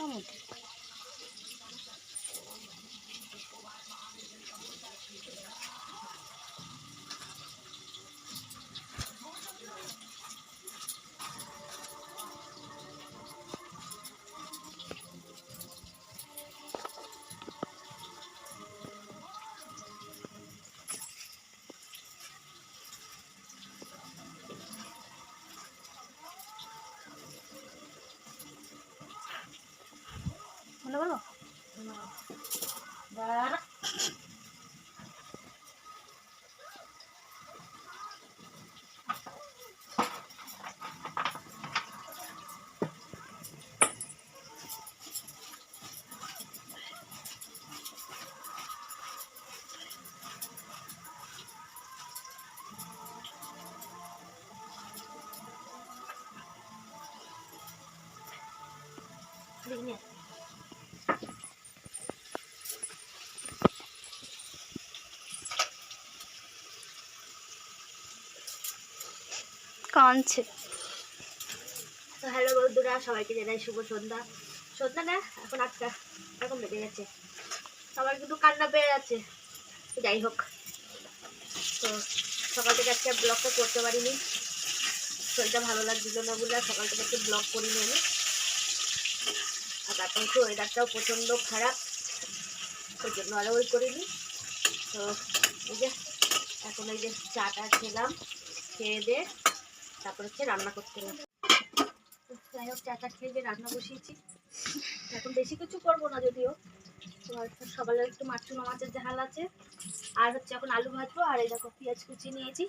Vamos. মোটামুটি মনে বলো দাঁড়া দেখি কাঁদছে। তো হ্যালো বন্ধুরা, সবাইকে জানাই শুভ সন্ধ্যা। সন্ধ্যা না, এখন আটটা এরকম বেজে গেছে। সবার কিন্তু কান্না পেয়ে যাচ্ছে। যাই হোক, তো সকাল থেকে আজকে ব্লগটা করতে পারিনি। শরীরটা ভালো লাগছিল না বলে সকাল থেকে একটু ব্লগ করিনি আমি। আর তারপর একটু ওয়েদারটাও প্রচণ্ড খারাপ ওই জন্য আরও ওই করিনি। তো এই যে, এখন এই যে চাটা খেলাম, খেয়ে দিয়ে তারপর হচ্ছে রান্না করতে গেলাম যাই হোক চাটা খেয়ে যে রান্না বসিয়েছি। এখন বেশি কিছু করব না যদিও। সকালে একটু মাছ চুনো মাছের ঝাল আছে। আর হচ্ছে এখন আলু ভাজবো, আর এই দেখো পেঁয়াজ কুচি নিয়েছি।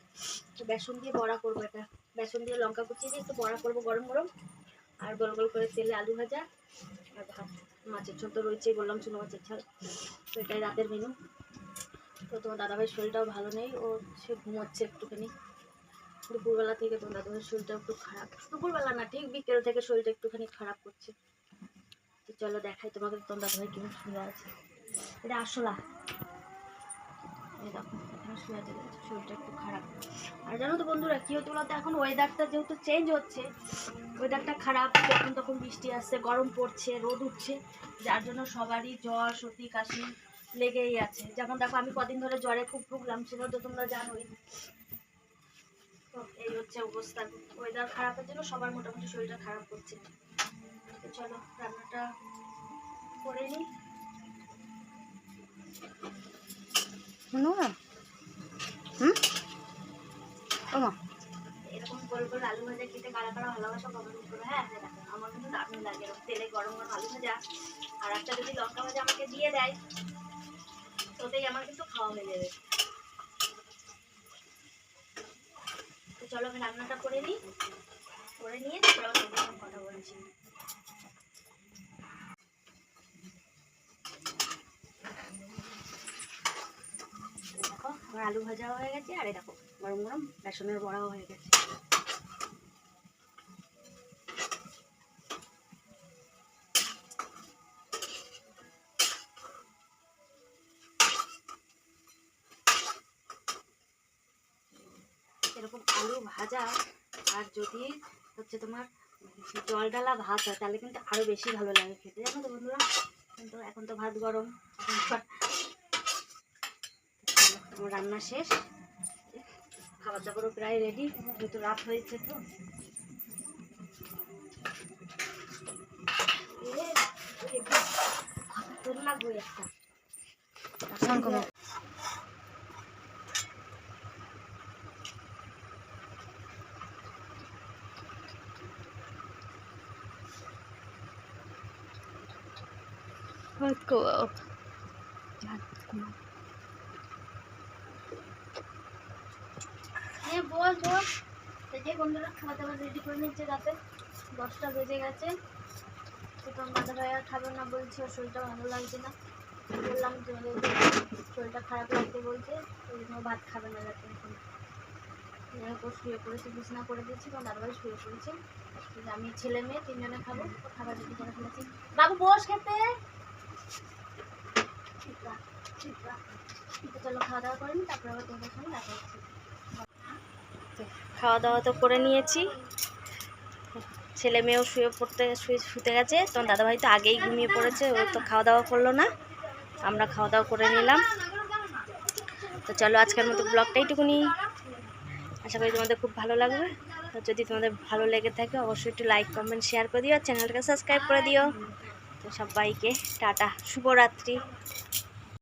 তো বেসন দিয়ে বড়া করব এটা বেসন দিয়ে লঙ্কা কুচি দিয়ে একটু বড়া করব গরম গরম। আর গোল গোল করে তেলে আলু ভাজা। আর ভাত, মাছের ছোট রয়েছে বললাম চুনো মাছের ঝাল। তো এটাই রাতের মেনু তো তোমার দাদাভাইয়ের শরীরটাও ভালো নেই, ও সে ঘুমোচ্ছে একটুখানি। দুপুরবেলা থেকে তোমার দাদাভাইয়ের শরীরটা একটু খারাপ। দুপুরবেলা না, ঠিক বিকেল থেকে শরীরটা একটুখানি খারাপ করছে। তো চলো দেখাই তোমাকে তোমার দাদাভাই কেমন শুয়ে আছে। এটা আসলা? শরীরটা একটু খারাপ। আর জানো তো বন্ধুরা, কি হতো বলতো, এখন ওয়েদারটা যেহেতু চেঞ্জ হচ্ছে ওয়েদারটা খারাপ, যখন তখন বৃষ্টি আসছে, গরম পড়ছে, রোদ উঠছে, যার জন্য সবারই জ্বর, সর্দি, কাশি লেগেই আছে। যেমন দেখো, আমি কদিন ধরে জ্বরে খুব ভুগলাম সেটা তো তোমরা জানোই। তো হচ্ছে অবস্থা। ওয়েদার খারাপের জন্য সবার মোটামুটি শরীরটা খারাপ করছে। তো চলো রান্নাটা করে নিই। হুম? এরকম গোল গোল আলু ভাজা খেতে কারা কারা ভালোবাসা কমেন্ট করো হ্যাঁ? হ্যাঁ আমার কিন্তু দারুণ লাগে এরকম তেলে গরম গরম আলু ভাজা। আর একটা যদি লঙ্কা ভাজা আমাকে দিয়ে দেয় ওতেই আমার কিন্তু খাওয়া হয়ে যাবে। চলো আমি রান্নাটা করে নিই। করে নিয়ে তারপরে সঙ্গে কথা বলছি। দেখো আলু ভাজাও হয়ে গেছে, আর দেখো গরম গরম বেসনের বড়াও হয়ে গেছে। আলু ভাজা, আর যদি হচ্ছে তোমার জল ডালা ভাত হয়, তাহলে কিন্তু আরও বেশি ভালো লাগে খেতে। জানো তো বন্ধুরা? কিন্তু এখন তো ভাত গরম। এখন রান্না শেষ। খাবার দাবারও প্রায় রেডি যেহেতু রাত হয়েছে তো। তোর লাগবে একটা। খাওয়াও ভাত খাওয়াও। হ্যাঁ বল। বল যে বন্ধুরা খাবার দাবার রেডি করে নিচ্ছে রাতে। দশটা বেজে গেছে। তো তোমার দাদা ভাই আর খাবে না বলছে, ওর শরীরটা ভালো লাগছে না। বললাম যে ওদের শরীরটা খারাপ লাগতে বলছে, ওই জন্য ভাত খাবে না রাতে এখন। যাই শুয়ে পড়েছে, বিছানা করে দিয়েছি তোমার দাদা শুয়ে পড়েছে। আমি ছেলে মেয়ে, তিনজনে খাব। খাবার রেডি করে ফেলেছি। বাবু, বস খেতে ঠিক আছে, ঠিক আছে। তো খাওয়া দাওয়া তো করে নিয়েছি। ছেলে মেয়েও শুয়ে পড়তে, শুয়ে শুতে গেছে। তোমার দাদাভাই তো আগেই ঘুমিয়ে পড়েছে, ও তো খাওয়া দাওয়া করল না। আমরা খাওয়া দাওয়া করে নিলাম। তো চলো আজকের মতো ব্লগটা এইটুকুনি। আশা করি তোমাদের খুব ভালো লাগবে। তো যদি তোমাদের ভালো লেগে থাকে, অবশ্যই একটু লাইক কমেন্ট শেয়ার করে দিও। চ্যানেলটাকে সাবস্ক্রাইব করে দিও। তো সবাইকে টাটা, শুভরাত্রি।